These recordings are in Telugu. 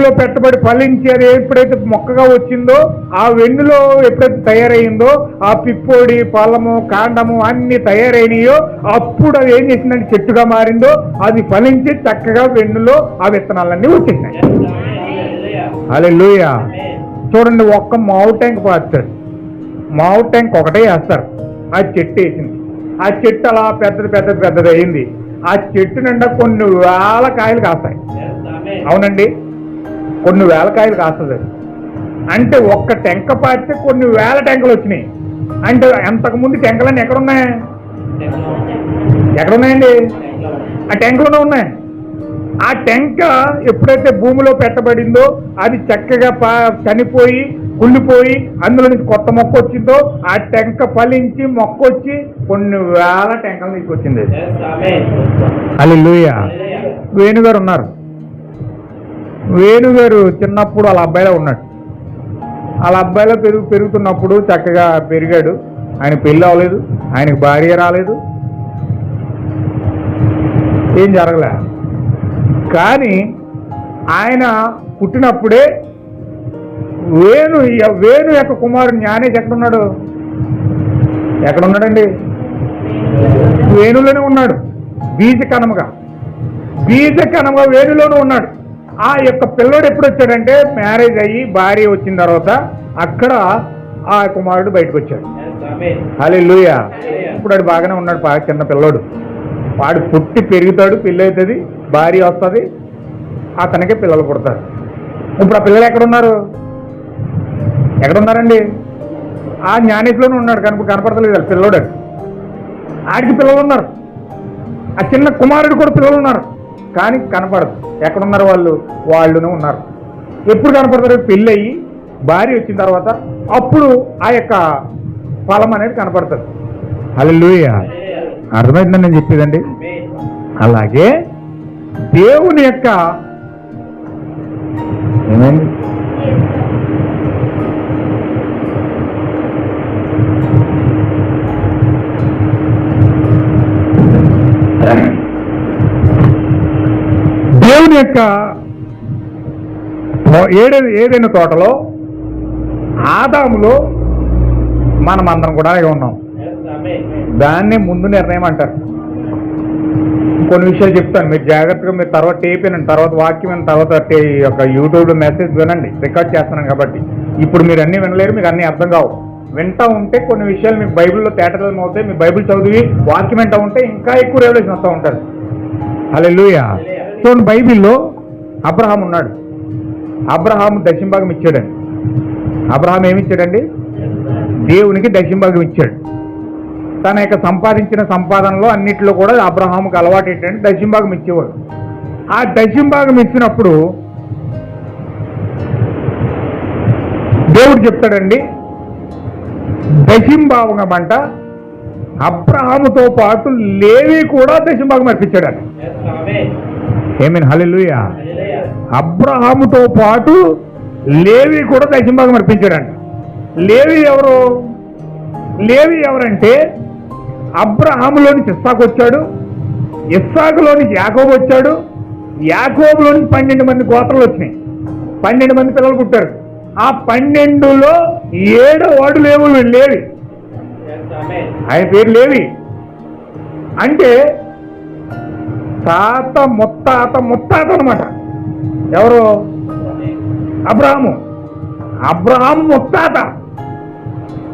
లో పెట్టబడి ఫలించి అది ఎప్పుడైతే మొక్కగా వచ్చిందో ఆ వెన్నులో ఎప్పుడైతే తయారైందో ఆ పిప్పొడి ఫలము కాండము అన్ని తయారైనయో అప్పుడు అది ఏం చేసిందంటే చెట్టుగా మారిందో అది ఫలించి చక్కగా వెన్నులో ఆ విత్తనాలన్నీ వచ్చేసినాయి అలే చూడండి ఒక్క మావు ట్యాంక్ పారుతారు మావు ట్యాంక్ ఒకటే వేస్తారు. ఆ చెట్టు వేసింది. ఆ చెట్టు అలా పెద్దది పెద్దది పెద్దది అయింది. ఆ చెట్టు నిండా కొన్ని వేల కాయలు కాస్తాయి. అవునండి? కొన్ని వేల కాయలు కాస్తుంది. అంటే ఒక్క టెంక పారితే కొన్ని వేల టెంకలు వచ్చినాయి. అంటే అంతకుముందు టెంకలన్నీ ఎక్కడున్నాయి? ఎక్కడున్నాయండి? ఆ టెంకలోనే ఉన్నాయి. ఆ టెంక ఎప్పుడైతే భూమిలో పెట్టబడిందో అది చక్కగా పా చనిపోయి కుళ్ళిపోయి అందులో నుంచి కొత్త మొక్క వచ్చిందో ఆ టెంక ఫలించి మొక్క వచ్చి కొన్ని వేల టెంకలు తీసుకొచ్చింది అది లూయ వేణుగారు ఉన్నారు. వేణుగారు చిన్నప్పుడు వాళ్ళ అబ్బాయిలో ఉన్నాడు. వాళ్ళ అబ్బాయిలో పెరుగు పెరుగుతున్నప్పుడు చక్కగా పెరిగాడు. ఆయన పెళ్ళి అవ్వలేదు ఆయనకు భార్య రాలేదు. ఏం జరగలే. కానీ ఆయన పుట్టినప్పుడే వేణు వేణు యొక్క కుమారుడు జ్ఞానేష్ ఎక్కడున్నాడు? ఎక్కడున్నాడండి? వేణులోనే ఉన్నాడు. బీజ కణముగా బీజ కణముగా వేణులోనే ఉన్నాడు. ఆ యొక్క పిల్లోడు ఎప్పుడు వచ్చాడంటే మ్యారేజ్ అయ్యి భార్య వచ్చిన తర్వాత అక్కడ ఆ కుమారుడు బయటకు వచ్చాడు అలే ఇప్పుడు వాడు బాగానే ఉన్నాడు బాగా చిన్న పిల్లోడు. వాడు పుట్టి పెరుగుతాడు పెళ్ళి అవుతుంది భార్య వస్తుంది అతనికి పిల్లలు పుడతారు. ఇప్పుడు ఆ పిల్లలు ఎక్కడున్నారు? ఎక్కడున్నారండి? ఆ జ్ఞానేశ్లోనే ఉన్నాడు కనుక కనపడతలేదు పిల్లోడు. అది. ఆడికి పిల్లలు ఉన్నారు. ఆ చిన్న కుమారుడు కూడా పిల్లలు ఉన్నారు. కానీ కనపడదు. ఎక్కడున్నారు వాళ్ళు? వాళ్ళునే ఉన్నారు. ఎప్పుడు కనపడతారు? పెళ్ళి అయ్యి భార్య వచ్చిన తర్వాత అప్పుడు ఆ యొక్క ఫలం అనేది కనపడుతుంది. హల్లెలూయ. అర్థమైందని నేను చెప్పేదండి? అలాగే దేవుని యొక్క ఏమైంది యొక్క ఏడే ఏదైనా తోటలో ఆదాములో మనం అందరం కూడా ఉన్నాం. దాన్నే ముందు నిర్ణయం అంటారు కొన్ని విషయాలు చెప్తాను. మీరు జాగ్రత్తగా మీరు తర్వాత టేప్ వినండి తర్వాత వాక్యం విన్న తర్వాత ఈ యొక్క యూట్యూబ్లో మెసేజ్ వినండి. రికార్డ్ చేస్తున్నాను కాబట్టి. ఇప్పుడు మీరు అన్నీ వినలేరు మీకు అన్నీ అర్థం కావు. వింటా ఉంటే కొన్ని విషయాలు మీకు బైబిల్లో తేటలం అవుతాయి మీ బైబిల్ చదివి వాక్యం వింటా ఉంటే ఇంకా ఎక్కువ రెవల్యూషన్ వస్తూ ఉంటుంది లూయా సో బైబిల్లో అబ్రహాం ఉన్నాడు. అబ్రహాం దక్షిణభాగం ఇచ్చాడండి. అబ్రహాం ఏమి ఇచ్చాడండి? దేవునికి దక్షిణభాగం ఇచ్చాడు. తన యొక్క సంపాదించిన సంపాదనలో అన్నిట్లో కూడా అబ్రహాముకి అలవాటు ఏంటంటే దక్షిణభాగం ఇచ్చేవాడు. ఆ దక్షిణభాగం ఇచ్చినప్పుడు దేవుడు చెప్తాడండి దశింభాగం అంట అబ్రహాముతో పాటు లేవి కూడా దశింభాగం అర్పించాడు ఏమీన్ హలెలుయ అబ్రహాముతో పాటు లేవి కూడా దశంభాగం అర్పించాడంట. లేవి ఎవరు? లేవి ఎవరంటే అబ్రహాములో నుంచి ఇస్సాకు వచ్చాడు ఇస్సాకులో నుంచి యాకోబు వచ్చాడు యాకోబులో నుంచి పన్నెండు మంది గోత్రాలు వచ్చినాయి. పన్నెండు మంది పిల్లలు పుట్టారు. ఆ పన్నెండులో ఏడో వాడు లేవు లేవి. ఆయన పేరు లేవి. అంటే తాత ముత్తాత ముత్తాత అనమాట ఎవరు? అబ్రహాము. అబ్రహాం ముత్తాత.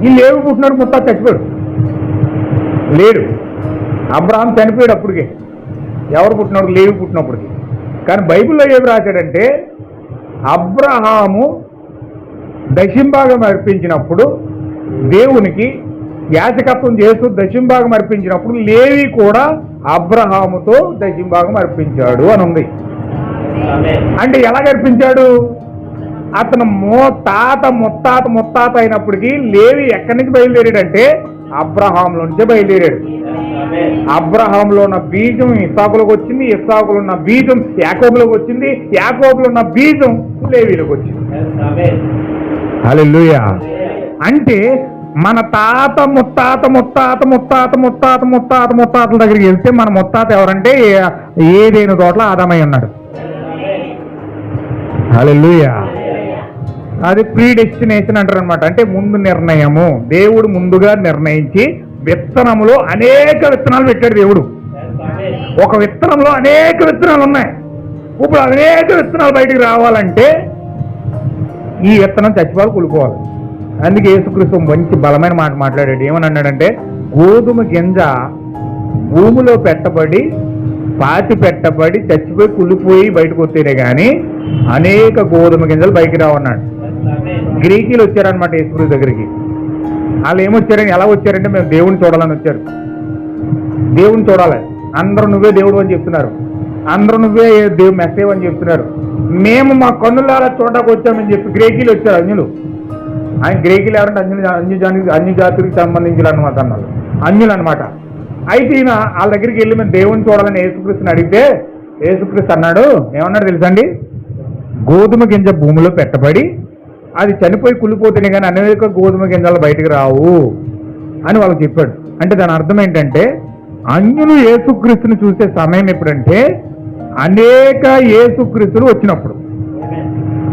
ఈ లేవు పుట్టినాడు ముత్తాత చచ్చిపోయాడు? లేడు. అబ్రహాం చనిపోయాడు అప్పటికే. ఎవరు పుట్టినప్పుడు? లేవి పుట్టినప్పటికి. కానీ బైబిల్లో ఏమి రాశాడంటే అబ్రహాము దశింభాగం అర్పించినప్పుడు దేవునికి యాచకత్వం చేస్తూ దశంభాగం అర్పించినప్పుడు లేవి కూడా అబ్రహాముతో దశంభాగం అర్పించాడు అని ఉంది. అంటే ఎలా అర్పించాడు? అతను మో తాత ముత్తాత ముత్తాత అయినప్పటికీ లేవి ఎక్కడి నుంచి బయలుదేరాడంటే అబ్రహాంలో నుంచే బయలుదేరాడు. అబ్రహాంలో ఉన్న బీజం ఇసాకులోకి వచ్చింది ఇసాకులో ఉన్న బీజం యాకోబులోకి వచ్చింది యాకోబులో ఉన్న బీజం లేవీలోకి వచ్చింది. అంటే మన తాత ముత్తాత ముత్తాత ముత్తాత ముత్తాత ముత్తాత ముత్తాతల దగ్గరికి వెళ్తే మన ముత్తాత ఎవరంటే ఏ- ఏదైనా తోటలో ఆదామై ఉన్నాడు. హల్లెలూయా. అది ప్రీ డెస్టినేషన్ అంటారు అనమాట అంటే ముందు నిర్ణయము దేవుడు ముందుగా నిర్ణయించి విత్తనములో అనేక విత్తనాలు పెట్టాడు దేవుడు. ఒక విత్తనంలో అనేక విత్తనాలు ఉన్నాయి. ఇప్పుడు అనేక విత్తనాలు బయటికి రావాలంటే ఈ విత్తనం చచ్చిపోవాలి కొనుక్కోవాలి. అందుకే యేసుక్రీస్తు మంచి బలమైన మాట మాట్లాడాడు. ఏమని అన్నాడంటే గోధుమ గింజ భూమిలో పెట్టబడి పాతి పెట్టబడి చచ్చిపోయి కుళ్ళిపోయి బయటకు వస్తేనే కానీ అనేక గోధుమ గింజలు బయటికి రావన్నాడు. గ్రీకీలు వచ్చారనమాట యేసుక్రీస్తు దగ్గరికి. వాళ్ళు ఏమొచ్చారని ఎలా వచ్చారంటే మేము దేవుని చూడాలని వచ్చారు. దేవుని చూడాలి. అందరూ నువ్వే దేవుడు అని చెప్తున్నారు. అందరూ నువ్వే దేవు మెసేవ్ అని చెప్తున్నారు. మేము మా కన్నులారా చూడడానికి వచ్చామని చెప్పి గ్రేకీలు వచ్చారు అన్యులు. ఆయన గ్రీకులు ఎవరంటే అన్యులు అన్య జాతి సంబంధించిన అనమాట అన్నారు. అన్యులు అనమాట అయితే ఈయన వాళ్ళ దగ్గరికి వెళ్ళి మేము దేవుని చూడాలని యేసుక్రీస్తుని అడిగితే యేసుక్రీస్తు అన్నాడు ఏమన్నాడు తెలుసండి? గోధుమ గింజ భూమిలో పెట్టబడి అది చనిపోయి కుళ్ళిపోతున్నాయి కానీ అనేక గోధుమ గింజలు బయటికి రావు అని వాళ్ళకి చెప్పాడు. అంటే దాని అర్థం ఏంటంటే అన్యులు యేసుక్రీస్తుని చూసే సమయం ఎప్పుడంటే అనేక యేసుక్రీస్తులు వచ్చినప్పుడు.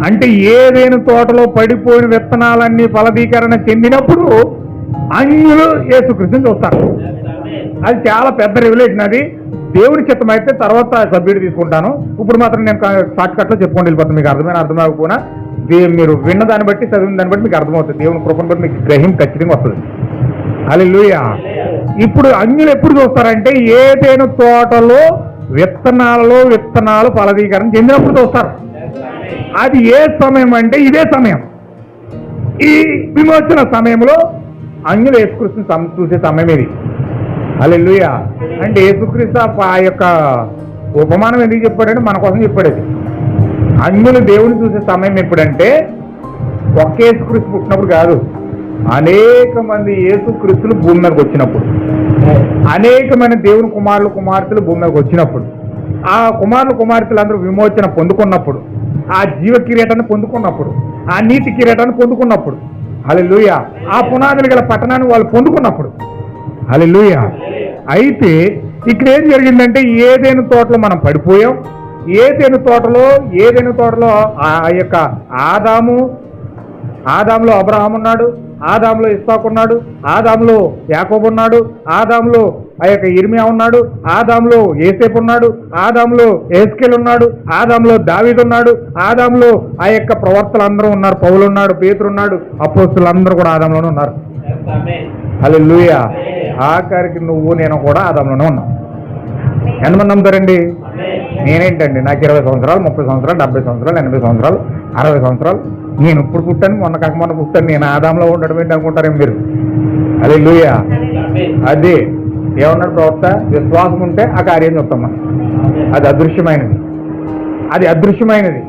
అంటే ఏదైనా తోటలో పడిపోయిన విత్తనాలన్నీ ఫలదీకరణ చెందినప్పుడు అన్యులు యేసుక్రీస్తుని చూస్తారు. అది చాలా పెద్ద రెగ్యులేషన్ అది. దేవుడి చిత్తం అయితే తర్వాత సభ్యుడు తీసుకుంటాను. ఇప్పుడు మాత్రం నేను షార్ట్ కట్లో చెప్పుకొని వెళ్ళిపోతాను. మీకు అర్థమైన అర్థం దే- మీరు విన్న దాన్ని బట్టి చదివిన దాన్ని బట్టి మీకు అర్థమవుతుంది. దేవుని కృపను బట్టి మీకు గ్రహం ఖచ్చితంగా వస్తుంది. అలెలుయ ఇప్పుడు అంగులు ఎప్పుడు చూస్తారంటే ఏదైనా తోటలో విత్తనాలలో విత్తనాలు ఫలదీకరణ చెందినప్పుడు చూస్తారు. అది ఏ సమయం అంటే ఇదే సమయం. ఈ విమోచన సమయంలో అన్యులు యేసుక్రీస్తుని చూసే సమయం ఇది. అలెలుయ అంటే యేసుక్రీస్తు ఆ- యొక్క ఉపమానం ఎందుకు చెప్పాడంటే మన కోసం చెప్పాడు అది అన్యులు దేవుని చూసే సమయం ఎప్పుడంటే ఒక్క యేసుక్రీస్తు పుట్టినప్పుడు కాదు. అనేక మంది యేసుక్రీస్తులు భూమి మీదకి వచ్చినప్పుడు. అనేకమైన దేవుని కుమారులు కుమార్తెలు భూమి మీదకి వచ్చినప్పుడు. ఆ కుమారులు కుమార్తెలు అందరూ విమోచన పొందుకున్నప్పుడు ఆ జీవ కిరీటాన్ని పొందుకున్నప్పుడు ఆ నీతి కిరీటాన్ని పొందుకున్నప్పుడు అలెలుయ ఆ పునాదులు గల పట్టణాన్ని వాళ్ళు పొందుకున్నప్పుడు అలెలుయ అయితే ఇక్కడ ఏం జరిగిందంటే ఏదైనా తోటలో మనం పడిపోయాం ఏదైనా తోటలో ఏదైనా తోటలో ఆ యొక్క ఆదాము ఆదాంలో అబ్రహాం ఉన్నాడు ఆదాంలో ఇస్సాకు ఉన్నాడు ఆదాంలో యాకోబు ఉన్నాడు ఆదాంలో ఆ యొక్క ఇర్మియా ఉన్నాడు ఆదాంలో ఏసేపు ఉన్నాడు ఆదాంలో ఏస్కెల్ ఉన్నాడు ఆదాంలో దావీద్ ఉన్నాడు ఆదాంలో ఆ యొక్క ప్రవర్తలు అందరూ ఉన్నారు పౌలు ఉన్నాడు పేతురు ఉన్నాడు అపోస్తులు అందరూ కూడా ఆదాంలోనే ఉన్నారు. అలా లూయ ఆఖరికి నువ్వు నేను కూడా ఆదాంలోనే ఉన్నాం. ఎంతమంది నమ్ముతారండి? నేనేంటండి నాకు ఇరవై సంవత్సరాలు ముప్పై సంవత్సరాలు డెబ్బై సంవత్సరాలు ఎనభై సంవత్సరాలు అరవై సంవత్సరాలు నేను ఇప్పుడు పుట్టాను మొన్న కాక మొన్న పుట్టాను నేను ఆదాంలో ఉండడం ఏంటి అనుకుంటారేం మీరు? అదే లూయా అదే. ఏమన్నాడు ప్రవక్త విశ్వాసం ఉంటే ఆ కార్యం చూస్తాం మనం అది అదృశ్యమైనది. అది అదృశ్యమైనది.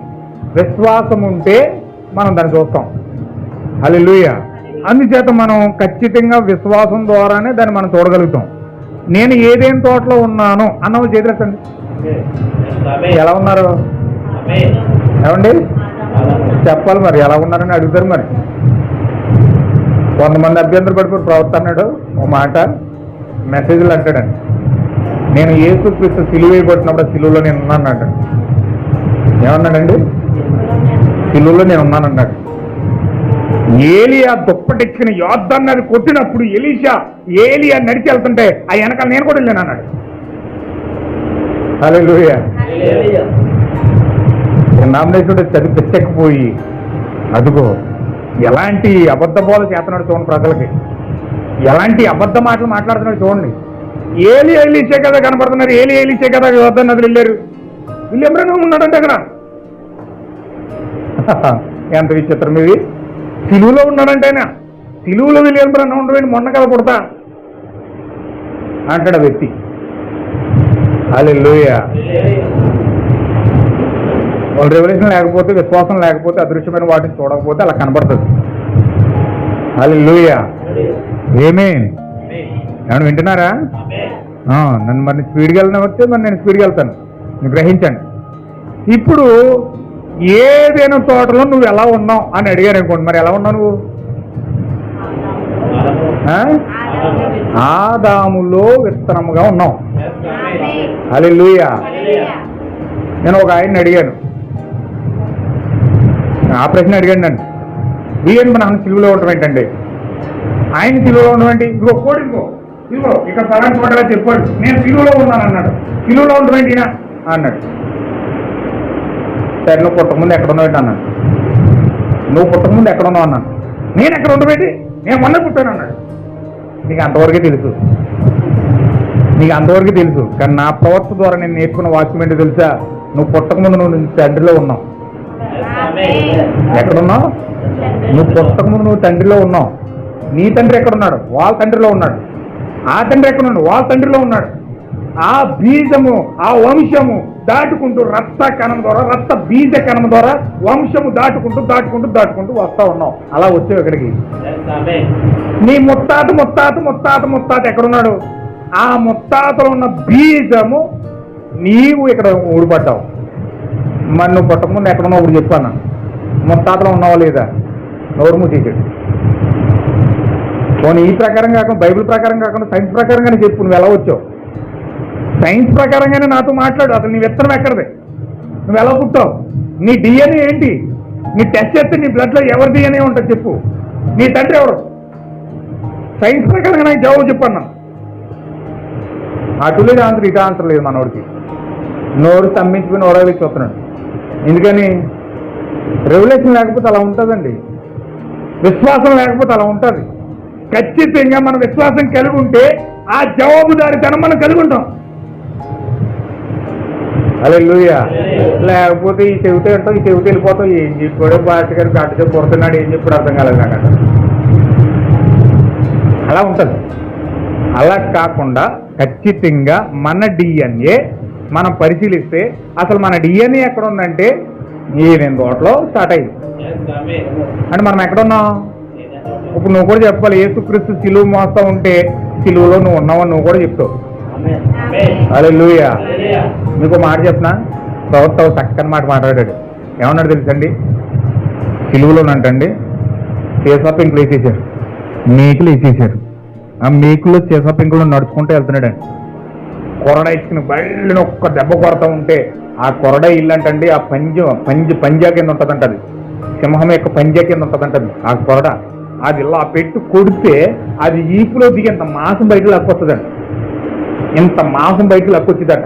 విశ్వాసం ఉంటే మనం దాన్ని చూస్తాం. హల్లెలూయ. అందుచేత మనం ఖచ్చితంగా విశ్వాసం ద్వారానే దాన్ని మనం చూడగలుగుతాం. నేను ఏదేం తోటలో ఉన్నాను అన్న చేతులెత్తండి. ఎలా ఉన్నారు? ఏమండి? చెప్పాలి మరి ఎలా ఉన్నారని అడుగుతారు మరి. కొంతమంది అభ్యంతర పడిపోయి ప్రవర్త అన్నాడు ఓ మాట. మెసేజ్లు అంటాడండి. నేను ఏసు క్రీస్తు సిలువైపట్టినప్పుడు సిలువలో నేను ఉన్నాను అంటాడు. ఏమన్నాడండి? సిలువలో నేను ఉన్నాను అన్నాడు ఏలియా దుప్పటెక్కిన యోద్ధాన్ని కొట్టినప్పుడు ఎలీషా ఏలియా నడిచి వెళ్తుంటే ఆ వెనకాల నేను కూడా వెళ్ళాను అన్నాడు. హల్లెలూయా. నామినేషన్ చదివి తెచ్చకపోయి అదుగో ఎలాంటి అబద్ధ బోధ చేస్తున్నాడు చూడండి ప్రజలకి. ఎలాంటి అబద్ధ మాటలు మాట్లాడుతున్నాడు చూడండి. ఏలి ఏలిచే కదా కనపడుతున్నారు ఏలి ఏలిచే కదా యోధ నదులు వెళ్ళారు. వీళ్ళు ఎవరైనా ఉన్నాడంటే అక్కడ? ఎంత విచిత్రం ఇది. సిలువులో ఉన్నాడంటే ఆయన. సిలువులో వీళ్ళు ఎవరైనా ఉండవేంటి మొన్న కదా పుడతా. అంటాడు ఆ వ్యక్తి. హల్లెలూయా. వాళ్ళు రెవల్యూషన్ లేకపోతే విశ్వాసం లేకపోతే అదృశ్యమైన వాటిని చూడకపోతే అలా కనబడుతుంది. అది లూయ ఏమే ఏమన్నా వింటున్నారా? నన్ను మరి స్పీడ్కి వెళ్ళిన వస్తే మరి నేను స్పీడ్కి వెళ్తాను. గ్రహించండి ఇప్పుడు ఏదైనా తోటలో నువ్వు ఎలా ఉన్నావు అని అడిగాను అనుకోండి మరి ఎలా ఉన్నావు నువ్వు? ఆ? ఆదాములో విత్తనముగా ఉన్నావు. అది నేను ఒక ఆయన్ని అడిగాను. ఆ ప్రశ్న అడిగాను నన్ను. ఈయన మన సిలువలో ఉండటం ఏంటండి? ఆయన ఉండడం ఏంటి ఇదిగో కోడి ఇదిగో. ఇదిగో ఇక్కడ పలాంటి చోటగా చెప్పాడు. నేను సిలువలో ఉన్నాను అన్నాడు ఏంటి ఈయన? అన్నాడు. సరే నువ్వు పుట్టకముందు ఎక్కడ ఉన్నావు ఏంటి అన్నాడు. నువ్వు పుట్టకముందు ఎక్కడ ఉన్నావు అన్నాను నేను ఎక్కడ ఉండబెట్టి? నేను మొన్న పుట్టాను అన్నాడు. నీకు అంతవరకే తెలుసు. నీకు అంతవరకు తెలుసు. కానీ నా ప్రవర్త ద్వారా నేను నేర్చుకున్న వాక్యం ఏంటో తెలుసా? నువ్వు పుట్టకముందు నువ్వు తండ్రిలో ఉన్నావు. ఎక్కడున్నావు నువ్వు పుట్టకముందు నువ్వు తండ్రిలో ఉన్నావు. నీ తండ్రి ఎక్కడున్నాడు? వాళ్ళ తండ్రిలో ఉన్నాడు. ఆ తండ్రి ఎక్కడున్నాడు? వాళ్ళ తండ్రిలో ఉన్నాడు. ఆ బీజము ఆ వంశము దాటుకుంటూ రక్త కణం ద్వారా రక్త బీజ కణం ద్వారా వంశము దాటుకుంటూ దాటుకుంటూ దాటుకుంటూ వస్తా ఉన్నావు. అలా వచ్చావు ఇక్కడికి. నీ ముత్తాత ముత్తాత ముత్తాత ముత్తాత ఎక్కడున్నాడు? ఆ ముత్తాతలో ఉన్న బీజము నీవు ఇక్కడ ఊడిపడ్డావు. మరి నువ్వు పుట్టకముందు ఎక్కడున్నావు? ఇప్పుడు చెప్పాను ముత్తాతలో ఉన్నావా లేదా? నోరు మూసేసాడు పోనీ ఈ ప్రకారం కాకుండా బైబిల్ ప్రకారం కాకుండా సైన్స్ ప్రకారంగానే చెప్పు నువ్వు ఎలా వచ్చావు? సైన్స్ ప్రకారంగానే నాతో మాట్లాడు. అసలు నీ విత్తనం ఎక్కడదే? నువ్వు ఎలా పుట్టావు? నీ డిఎన్ఏ ఏంటి? నీ టెస్ట్ చేస్తే నీ బ్లడ్లో ఎవరి డిఎన్ఏ ఉంటుంది చెప్పు. నీ తండ్రి ఎవరు? సైన్స్ ప్రకారంగా నాకు జవాబు చెప్పన్నా అటు లేదు ఆన్సర్ ఇటు ఆన్సర్ లేదు మనోడికి. నోరు స్తంభించుకుని నోరాలి చూస్తున్నాడు. ఎందుకని? రెవల్యూషన్ లేకపోతే అలా ఉంటుందండి. విశ్వాసం లేకపోతే అలా ఉంటుంది. ఖచ్చితంగా మన విశ్వాసం కలిగి ఉంటే ఆ జవాబుదారితనం మనం కలిగి ఉంటాం. అదే లేకపోతే ఈ చెవితే ఉంటాం ఈ చెవితే వెళ్ళిపోతాం. ఏం చెప్పాడు భాష గారు గడ్డతో కొడుతున్నాడు ఏం చెప్పాడు అర్థం కాలేదు నాకు అలా ఉంటుంది. అలా కాకుండా ఖచ్చితంగా మన డిఎన్ఏ మనం పరిశీలిస్తే అసలు మన డిఎన్ఏ ఎక్కడ ఉందంటే ఈ రెండు తోటలో స్టార్ట్ అయింది. అంటే మనం ఎక్కడున్నాం ఇప్పుడు నువ్వు కూడా చెప్పాలి ఏసుక్రీస్తు సిలువు మోస్తా ఉంటే సిలువులో నువ్వు ఉన్నావని నువ్వు కూడా చెప్తావు. అదే లూయా మీకు మాట చెప్పనా ప్రవక్త ఒక చక్కని మాట మాట్లాడాడు. ఏమన్నాడు తెలుసండి? సిలువులోనంటండి చేసా పెంకులు వేసేసారు మేకులు వేసేసారు ఆ మేకులో చేసా పెంకులు నడుచుకుంటూ వెళ్తున్నాడండి. కొరడ ఇచ్చిన బళ్ళని ఒక్క దెబ్బ కొడతా ఉంటే ఆ కొరడ ఇల్లు అంటండి ఆ పంజ పంజ పంజా కింద ఉంటుందంట అది సింహం యొక్క పంజా కింద ఉంటుందంటది ఆ కొరడ. అది ఇలా పెట్టి కొడితే అది ఈపులో దిగేంత మాసం బయట లక్కొస్తుందంట. ఇంత మాసం బయటకు లక్కొచ్చిందట.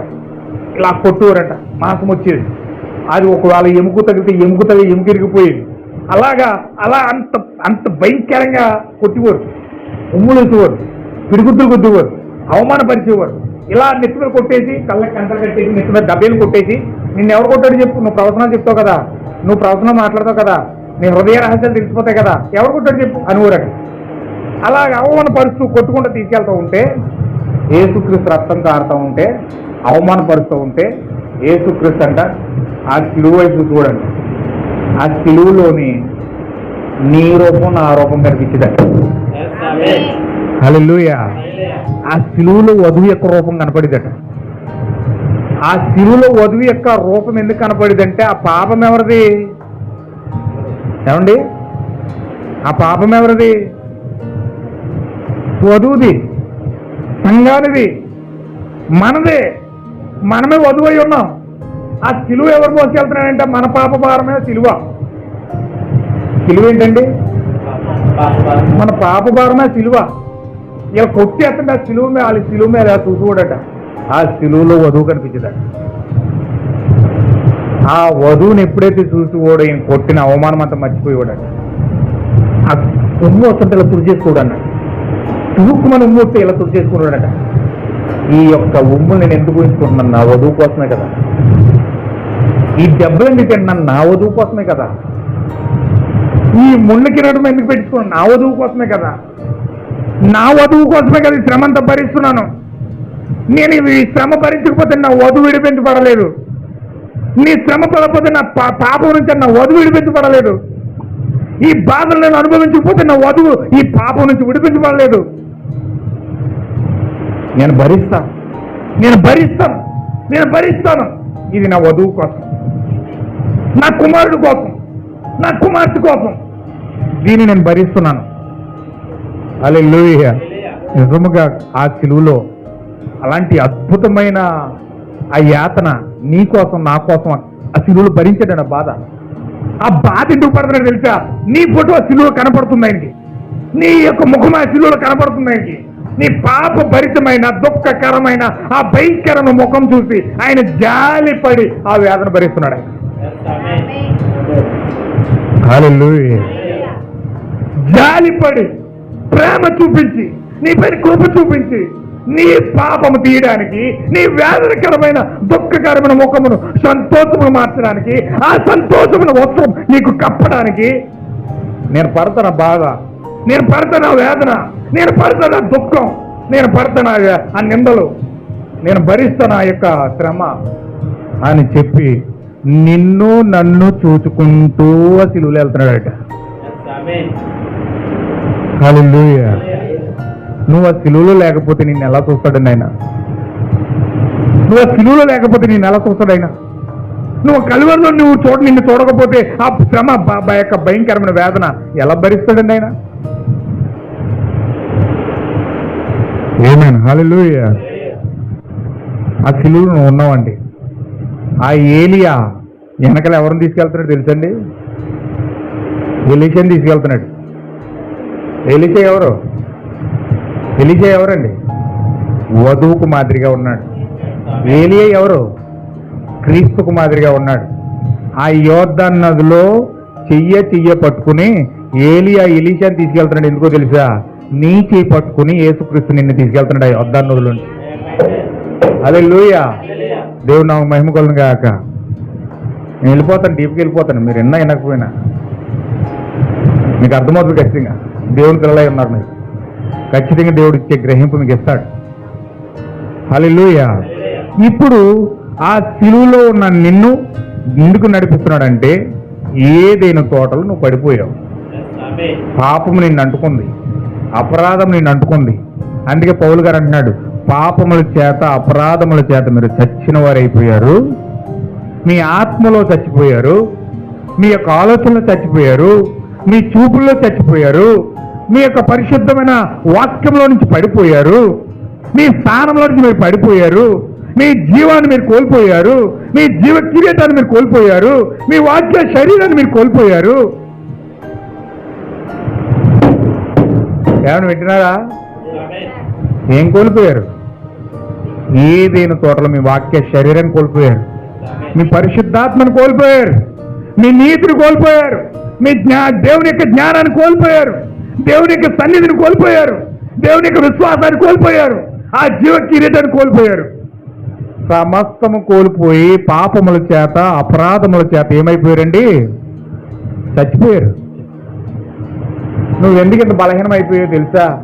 ఇలా కొట్టువారట. మాసం వచ్చేది. అది ఒకవేళ ఎముక తగిలితే ఎముకు తగిలి ఎముక ఇరిగిపోయేది. అలాగా అలా అంత అంత భయంకరంగా కొట్టివారు. ఉమ్ములేసేవారు పిడిగుద్దులు కొద్దివారు అవమానపరిచేవారు. ఇలా నెత్తి మీద కొట్టేసి కళ్ళకి కంటలు కట్టేసి నెత్తి మీద డబ్బేలు కొట్టేసి నిన్ను ఎవరు కొట్టాడు చెప్పు నువ్వు ప్రవచనాలు చెప్తావు కదా. నువ్వు ప్రవచనం మాట్లాడతావు కదా. నీ హృదయ రహస్యాలు తెలిసిపోతాయి కదా. ఎవరు కొట్టాడు చెప్పు? అని అలాగ అవమానపరుస్తూ కొట్టుకుంటూ తీసుకెళ్తూ ఉంటే ఏసుక్రీస్తు రక్తం కారుతూ ఉంటే అవమానపరుస్తూ ఉంటే ఏసుక్రీస్తు అంట ఆ సిలువు వైపు చూడండి. ఆ సిలువులోని నీ రూపం నా రూపం కనిపించిందట. హల్లెలూయా. ఆ సిలువులో వధువు యొక్క రూపం కనపడిదట. ఆ సిలువులో వధువు యొక్క రూపం ఎందుకు కనపడిదంటే ఆ పాపం ఎవరిది? ఏమండి? ఆ పాపం ఎవరిది? వధువుది. సంఘానిది. మనదే. మనమే వధువై ఉన్నాం. ఆ సిలువ ఎవరు మోసుకెళ్తున్నాడంటే మన పాప భారమే సిలువ సిలువ ఏంటండి మన పాప భారమే సిలువ ఇలా కొట్టేస్తుంటే ఆ సిలువ మీద వాళ్ళ సిలువ మీద చూసుకోడట ఆ సిలువలో వధువు కనిపించదండి. ఆ వధువుని ఎప్పుడైతే చూసి కూడా ఈయన కొట్టిన అవమానం అంతా మర్చిపోయేవాడు ఆ ఉమ్ము వస్తుంటే ఇలా తుడి చేసుకోడన్నాడు తురుక్కుమని ఉమ్ము వస్తే ఇలా తుడి చేసుకున్నాడట ఈ యొక్క ఉమ్ము నేను ఎందుకు ఉంచుకుంటున్నాను? నా వధువు కోసమే కదా. ఈ దెబ్బలు ఎందుకు తిన్నాను నా వధువు కోసమే కదా. ఈ ముళ్ళ కిరటం ఎందుకు పెట్టుకున్నాను? నా వధువు కోసమే కదా. నా వధువు కోసమే కదా ఈ శ్రమ అంతా భరిస్తున్నాను. నేను ఈ శ్రమ భరించకపోతే నా వధువు విడిపించబడలేదు. నీ శ్రమ పడకపోతే నా పా- పాపం నుంచి నా వధువు విడిపించబడలేదు. ఈ బాధలు నేను అనుభవించకపోతే నా వధువు ఈ పాపం నుంచి విడిపించబడలేదు. నేను భరిస్తాను. నేను భరిస్తాను. నేను భరిస్తాను. ఇది నా వధువు కోసం. నా కుమారుడు కోసం. నా కుమార్తె కోసం. దీన్ని నేను భరిస్తున్నాను. అలే నిజముగా ఆ సిలువులో అలాంటి అద్భుతమైన ఆ యాతన నీ కోసం నా కోసం ఆ సిలువలు భరించాడు ఆ బాధ. ఆ బాధ ఎందుకు పడుతున్నాడు తెలుసా? నీ ఫోటో సిలువ కనపడుతుంది ఆయనకి నీ యొక్క ముఖం ఆ సిలువలో కనపడుతుంది ఆయనకి నీ పాప భరితమైన దుఃఖకరమైన ఆ భయంకరమైన ముఖం చూసి ఆయన జాలిపడి ఆ వేదన భరిస్తున్నాడు ఆయన. జాలిపడి ప్రేమ చూపించి నీ పైన కృప చూపించి నీ పాపము తీయడానికి నీ వేదనకరమైన దుఃఖకరమైన ముఖమును సంతోషమును మార్చడానికి ఆ సంతోషమైన వస్త్రం నీకు కప్పడానికి నేను పడతాను బాధ? నేను పడతాను వేదన? నేను పడతాను దుఃఖం? నేను పడతాను ఆ- ఆ నిందలు? నేను భరిస్తాను ఆ యొక్క శ్రమ? అని చెప్పి నిన్ను నన్ను చూచుకుంటూ ఆ సిలువలు వెళ్తున్నాడట. హల్లెలూయా నువ్వు ఆ సిలువలో లేకపోతే నిన్ను ఎలా చూస్తాడండి ఆయన నువ్వు ఆ సిలువలో లేకపోతే నేను ఎలా చూస్తాడు ఆయన? నువ్వు కలువరిలో నువ్వు చూడ నిన్ను చూడకపోతే ఆ శ్రమ యొక్క భయంకరమైన వేదన ఎలా భరిస్తాడండి ఆయన? ఏమైనా హల్లెలూయా. ఆ సిలువలో నువ్వు ఉన్నావండి. ఆ ఏలియా వెనకలు ఎవరిని తీసుకెళ్తున్నాడు తెలుసండి? ఎలిషని తీసుకెళ్తున్నాడు. ఎలిష ఎవరు? ఎలిషా ఎవరండి? వధువుకు మాదిరిగా ఉన్నాడు. ఏలియా ఎవరు? క్రీస్తుకు మాదిరిగా ఉన్నాడు. ఆ యోర్దాన్ నదిలో చెయ్య చెయ్య పట్టుకుని ఏలియా ఎలీషాని తీసుకెళ్తున్నాడు. ఎందుకో తెలుసా? నీ చెయ్యి పట్టుకుని యేసుక్రీస్తు నిన్ను తీసుకెళ్తున్నాడు ఆ యోర్దాన్ నదిలో అదే లూయా దేవుడు నాకు మహిమ కొలను కాక నేను వెళ్ళిపోతాను డీప్కి వెళ్ళిపోతాను. మీరు ఎన్నా వినకపోయినా. మీకు అర్థమవుతుంది ఖచ్చితంగా. దేవుని పిల్లలై ఉన్నారు మీరు. ఖచ్చితంగా దేవుడు ఇచ్చే గ్రహింపు మీకు ఇస్తాడు. హల్లెలూయా. ఇప్పుడు ఆ సిలువులో ఉన్న నిన్ను ఎందుకు నడిపిస్తున్నాడంటే ఏదైనా తోటలు నువ్వు పడిపోయావు. పాపం నిన్ను అంటుకుంది. అపరాధం నిన్ను అంటుకుంది. అందుకే పౌలు గారు అంటున్నాడు పాపముల చేత అపరాధముల చేత మీరు చచ్చిన వారు అయిపోయారు. మీ ఆత్మలో చచ్చిపోయారు. మీ యొక్క ఆలోచనలో చచ్చిపోయారు. మీ చూపుల్లో చచ్చిపోయారు. మీ యొక్క పరిశుద్ధమైన వాక్యంలో నుంచి పడిపోయారు. మీ స్థానంలో నుంచి మీరు పడిపోయారు. మీ జీవాన్ని మీరు కోల్పోయారు. మీ జీవ కిరీటాన్ని మీరు కోల్పోయారు. మీ వాక్య శరీరాన్ని మీరు కోల్పోయారు. ఏమైనా పెట్టినారా ఏం కోల్పోయారు? ఏదైనా తోటలో మీ వాక్య శరీరాన్ని కోల్పోయారు? మీ పరిశుద్ధాత్మను కోల్పోయారు. మీ నీతిని కోల్పోయారు. మీ జ్ఞా దేవుని యొక్క జ్ఞానాన్ని కోల్పోయారు. దేవుని యొక్క సన్నిధిని కోల్పోయారు. దేవుని యొక్క విశ్వాసాన్ని కోల్పోయారు. ఆ జీవ కిరీటాన్ని కోల్పోయారు. సమస్తము కోల్పోయి పాపముల చేత అపరాధముల చేత ఏమైపోయారండి? చచ్చిపోయారు. నువ్వు ఎందుకు ఇంత బలహీనం అయిపోయావు తెలుసా?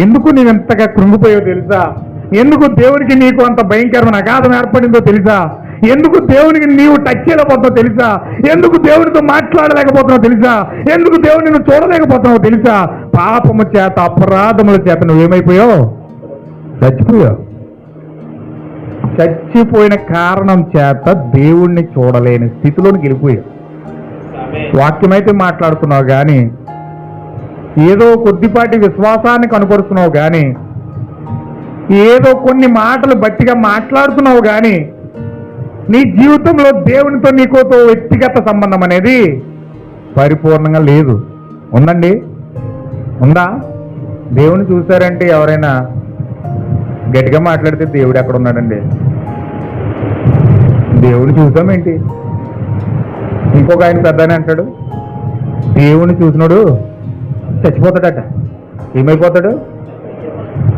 ఎందుకు నేను ఇంతగా కృంగిపోయావు తెలుసా? ఎందుకు దేవుడికి నీకు అంత భయంకరమైన అగాధం ఏర్పడిందో తెలుసా? ఎందుకు దేవునికి నీవు టచ్ చేయలేకపోతున్నావు తెలుసా? ఎందుకు దేవునితో మాట్లాడలేకపోతున్నావు తెలుసా? ఎందుకు దేవుని నువ్వు చూడలేకపోతున్నావు తెలుసా? పాపము చేత అపరాధముల చేత నువ్వేమైపోయావు చచ్చిపోయావు. చచ్చిపోయిన కారణం చేత దేవుణ్ణి చూడలేని స్థితిలోకి వెళ్ళిపోయావు. వాక్యమైతే మాట్లాడుతున్నావు కానీ ఏదో కొద్దిపాటి విశ్వాసాన్ని కనుపరుస్తున్నావు కానీ ఏదో కొన్ని మాటలు బట్టిగా మాట్లాడుతున్నావు కానీ నీ జీవితంలో దేవునితో నీకోతో వ్యక్తిగత సంబంధం అనేది పరిపూర్ణంగా లేదు. ఉందండి? ఉందా? దేవుని చూసారంటే ఎవరైనా గట్టిగా మాట్లాడితే దేవుడు ఎక్కడ ఉన్నాడండి? దేవుని చూసామేంటి ఇంకొక ఆయన పెద్ద అని అంటాడు. దేవుని చూసినాడు చచ్చిపోతాడట. ఏమైపోతాడు?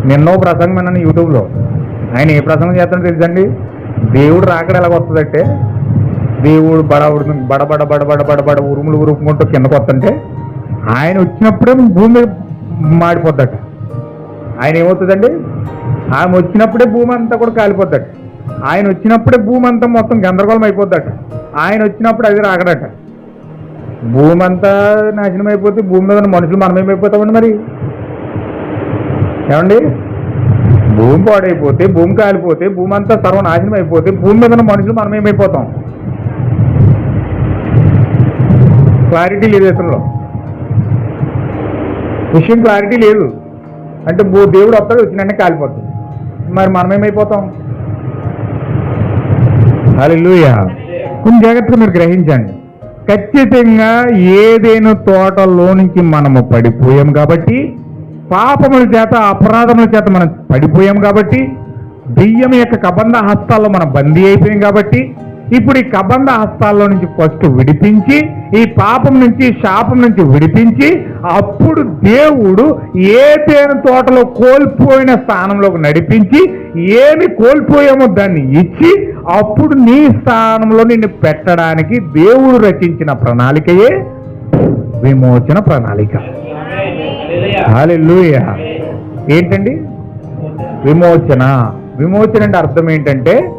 నిన్న ప్రసంగం విన్నాను యూట్యూబ్లో. ఆయన ఏ ప్రసంగం చేస్తాడో తెలుసండి దేవుడు రాకడ ఎలా వస్తుందంటే దేవుడు బడదు బడ బడ బడ బడ బడ బడ ఉరుములు ఉరుముకుంటూ కిందకు వస్తుంటే ఆయన వచ్చినప్పుడే భూమి మాడిపోద్దట. ఆయన ఏమవుతుందండి? ఆయన వచ్చినప్పుడే భూమి అంతా కూడా కాలిపోద్దట. ఆయన వచ్చినప్పుడే భూమి అంతా మొత్తం గందరగోళం అయిపోద్దట. ఆయన వచ్చినప్పుడు అది రాకడట. భూమి అంతా నాశనం అయిపోతే భూమి మీద ఉన్న మనుషులు మనమేమైపోతామండి మరి? ఏమండి? భూమి పాడైపోతే భూమి కాలిపోతే భూమి అంతా సర్వనాశనం అయిపోతే భూమి మీద మనుషులు మనం ఏమైపోతాం? క్లారిటీ లేదు ఇతరులో విషయం క్లారిటీ లేదు. అంటే భూ దేవుడు వస్తాడు వచ్చిన కాలిపోతుంది మరి మనం ఏమైపోతాం? హల్లెలూయా. కొన్ని జాగ్రత్తగా మీరు గ్రహించండి. ఖచ్చితంగా ఏదైనా తోటలో నుంచి మనము పడిపోయాం కాబట్టి పాపముల చేత అపరాధముల చేత మనం పడిపోయాం కాబట్టి దెయ్యం యొక్క కబంధ హస్తాల్లో మనం బందీ అయిపోయాం కాబట్టి ఇప్పుడు ఈ కబంధ హస్తాల్లో నుంచి ఫస్ట్ విడిపించి ఈ పాపం నుంచి శాపం నుంచి విడిపించి అప్పుడు దేవుడు ఏ తేనె తోటలో కోల్పోయిన స్థానంలోకి నడిపించి ఏమి కోల్పోయామో దాన్ని ఇచ్చి అప్పుడు నీ స్థానంలో నిన్ను పెట్టడానికి దేవుడు రచించిన ప్రణాళికయే విమోచన ప్రణాళిక. హల్లెలూయా. ఏంటండి? విమోచన. విమోచన అంటే అర్థం ఏంటంటే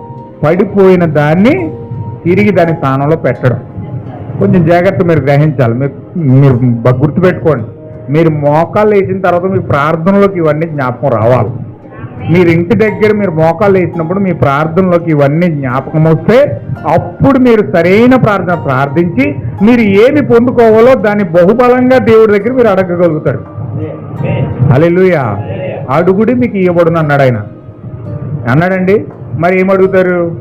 పడిపోయిన దాన్ని తిరిగి దాని స్థానంలో పెట్టడం. కొంచెం జాగ్రత్త మీరు గ్రహించాలి. మీరు మీరు బ- గుర్తుపెట్టుకోండి. మీరు మోకాళ్ళు వేసిన తర్వాత మీ ప్రార్థనలోకి ఇవన్నీ జ్ఞాపకం రావాలి. మీరు ఇంటి దగ్గర మీరు మోకాళ్ళు వేసినప్పుడు మీ ప్రార్థనలోకి ఇవన్నీ జ్ఞాపకం వస్తే అప్పుడు మీరు సరైన ప్రార్థన ప్రార్థించి మీరు ఏమి పొందుకోవాలో దాన్ని బహుబలంగా దేవుడి దగ్గర మీరు అడగగలుగుతారు. అలెలుయా అడుగుడి మీకు ఇవ్వబడును అన్నాడు ఆయన. అన్నాడండి మరి ఏం అడుగుతారు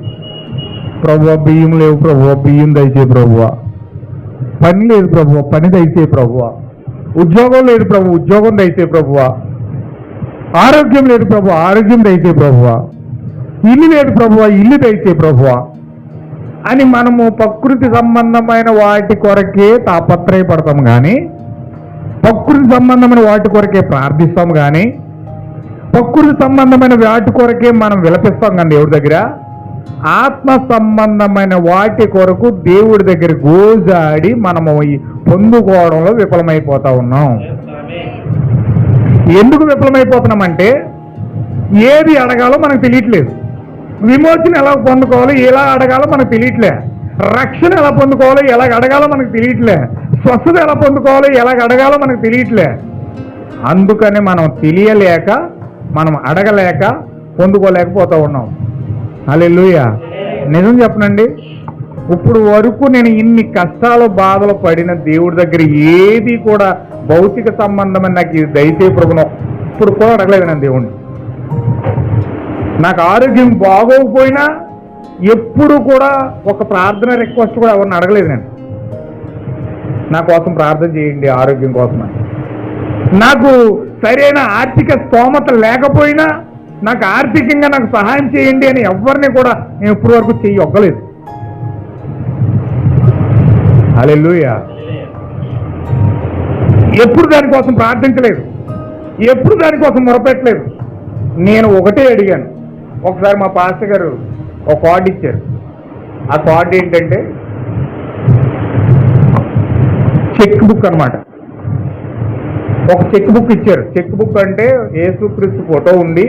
ప్రభు బియ్యం లేవు ప్రభు బియ్యం దయచే ప్రభువ. పని లేదు ప్రభు పని దయచే ప్రభువ. ఉద్యోగం లేదు ప్రభు ఉద్యోగం దయచే ప్రభువ. ఆరోగ్యం లేదు ప్రభు ఆరోగ్యం దయచే ప్రభువ. ఇల్లు లేదు ప్రభువ ఇల్లు దయచే ప్రభువ. అని మనము ప్రకృతి సంబంధమైన వాటి కొరకే తాపత్రయపడతాం కానీ ప్రకృతి సంబంధమైన వాటి కొరకే ప్రార్థిస్తాం కానీ ప్రకృతి సంబంధమైన వాటి కొరకే మనం విలపిస్తాం కానీ దేవుడి దగ్గర. ఆత్మ సంబంధమైన వాటి కొరకు దేవుడి దగ్గర గోజాడి మనము పొందుకోవడంలో విఫలమైపోతా ఉన్నాం. ఎందుకు విఫలమైపోతున్నామంటే ఏది అడగాలో మనకు తెలియట్లేదు. విమోచన ఎలా పొందుకోవాలో ఎలా అడగాలో మనకు తెలియట్లే. రక్షణ ఎలా పొందుకోవాలో ఎలా అడగాలో మనకు తెలియట్లే. స్వస్థత ఎలా పొందుకోవాలో? ఎలా అడగాలో మనకు తెలియట్లే. అందుకని మనం తెలియలేక మనం అడగలేక పొందుకోలేకపోతూ ఉన్నాం. అలెలుయ నిజం చెప్పనండి ఇప్పుడు వరకు నేను ఇన్ని కష్టాలు బాధలు పడిన దేవుడి దగ్గర ఏది కూడా భౌతిక సంబంధమని నాకు దయచే ప్రభును ఇప్పుడు కూడా అడగలేదు నేను దేవుణ్ణి. నాకు ఆరోగ్యం బాగోకపోయినా ఎప్పుడు కూడా ఒక ప్రార్థన రిక్వెస్ట్ కూడా ఎవరిని అడగలేదు నేను. నా కోసం ప్రార్థన చేయండి ఆరోగ్యం కోసం నాకు సరైన ఆర్థిక స్తోమత లేకపోయినా నాకు ఆర్థికంగా నాకు సహాయం చేయండి అని ఎవరిని కూడా నేను ఇప్పటి వరకు చెయ్యి ఒక్కలేదు హల్లెలూయా. ఎప్పుడు దానికోసం ప్రార్థించలేదు? ఎప్పుడు దానికోసం మొరపెట్టలేదు? నేను ఒకటే అడిగాను. ఒకసారి మా పాస్టర్ గారు ఒక కార్డు ఇచ్చారు. ఆ కార్డు ఏంటంటే చెక్ బుక్ అనమాట ఒక చెక్ బుక్ ఇచ్చారు. చెక్ బుక్ అంటే యేసుక్రీస్తు ఫోటో ఉండి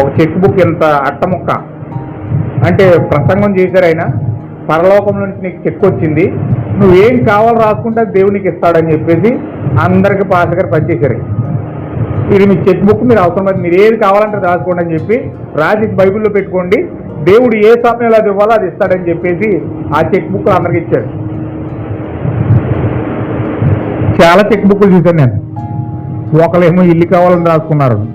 ఒక చెక్ బుక్ ఇంత అట్టముక్క అంటే ప్రసంగం చేశారు ఆయన. పరలోకం నుంచి నీకు చెక్ వచ్చింది. నువ్వేం కావాలో రాసుకుంటే దేవునికి ఇస్తాడని చెప్పేసి అందరికి పాసగారు పనిచేశారు ఇది మీ చెక్ బుక్ మీరు అవసరం లేదు. మీరు ఏది కావాలంటే రాసుకోండి అని చెప్పి రాసి బైబిల్లో పెట్టుకోండి. దేవుడు ఏ సమయంలో అది ఇవ్వాలో అది ఇస్తాడని చెప్పేసి ఆ చెక్ బుక్ అందరికి ఇచ్చాడు చాలా చెక్ బుక్లు చూశాను నేను. ఒకళ్ళేమో ఇల్లు కావాలని రాసుకున్నారు.